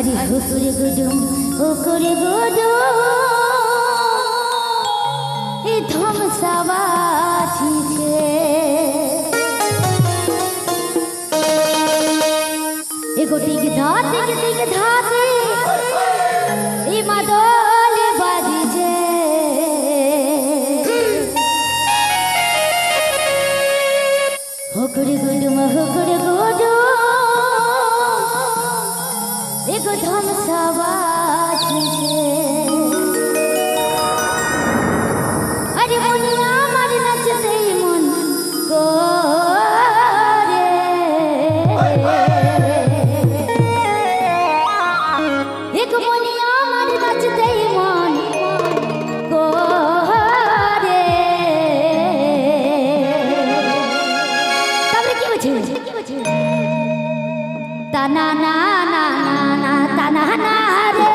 আরে হুকুরে গুডুম হুকুরে গুডুম এ ধমসাবাছিছে এগো টিক ধা ধা দেখবনি আমার বাঁচতে মন করে তারপরে কি বলছে তা না না না না না তা না না রে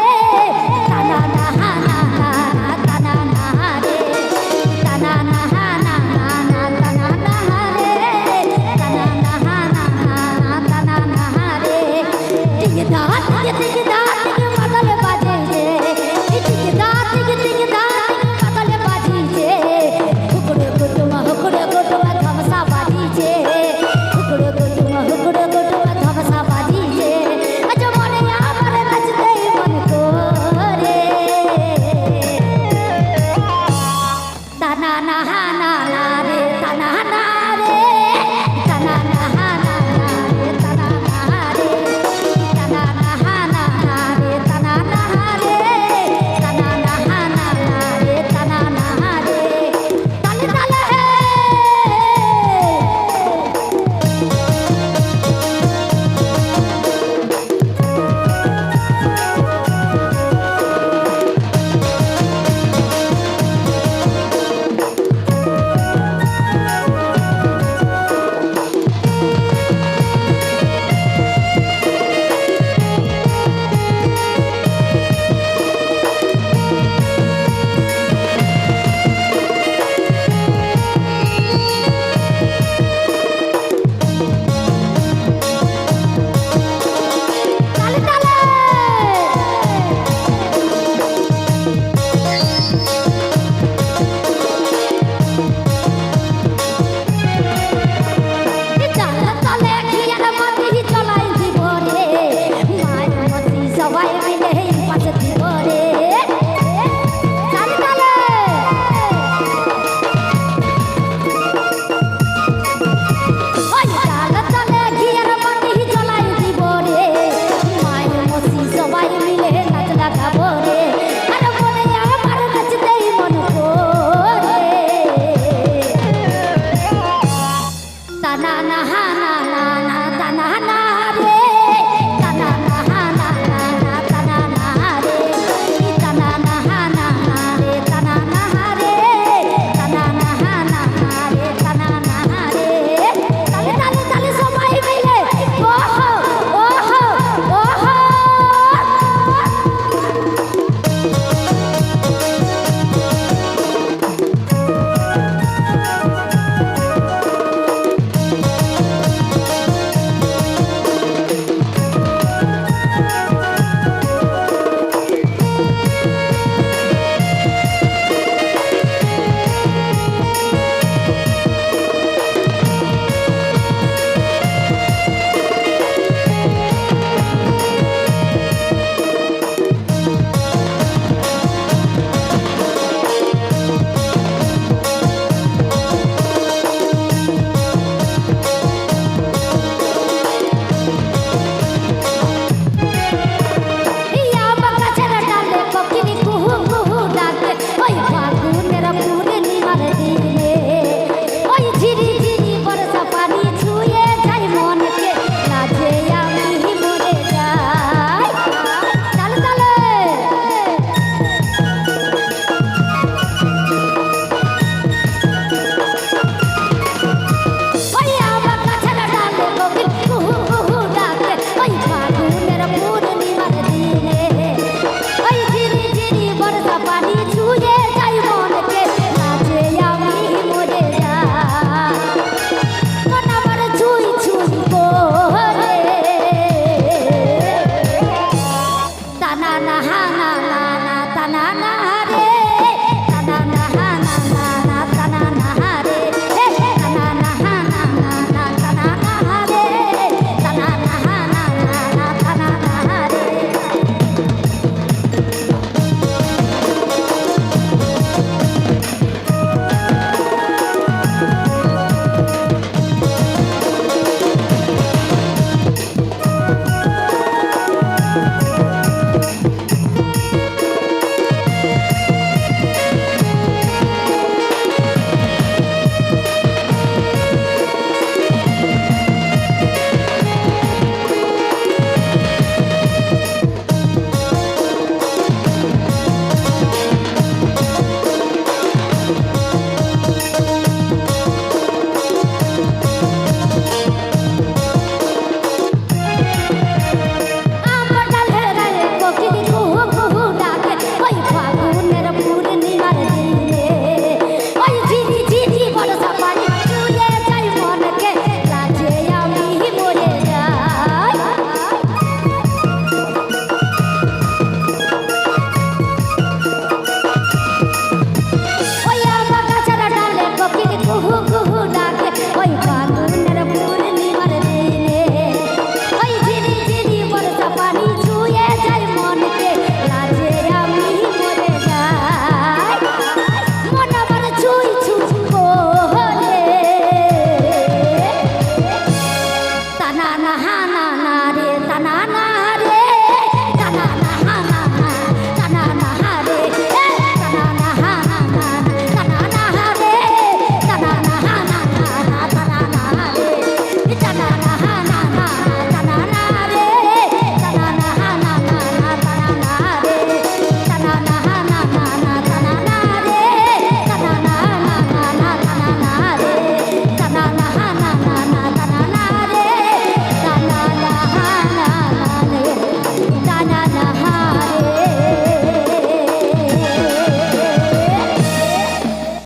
তা না না না না তা না না রে তা না না না না তা না না রে তা না না না তা না না রে দিগদা দিগদা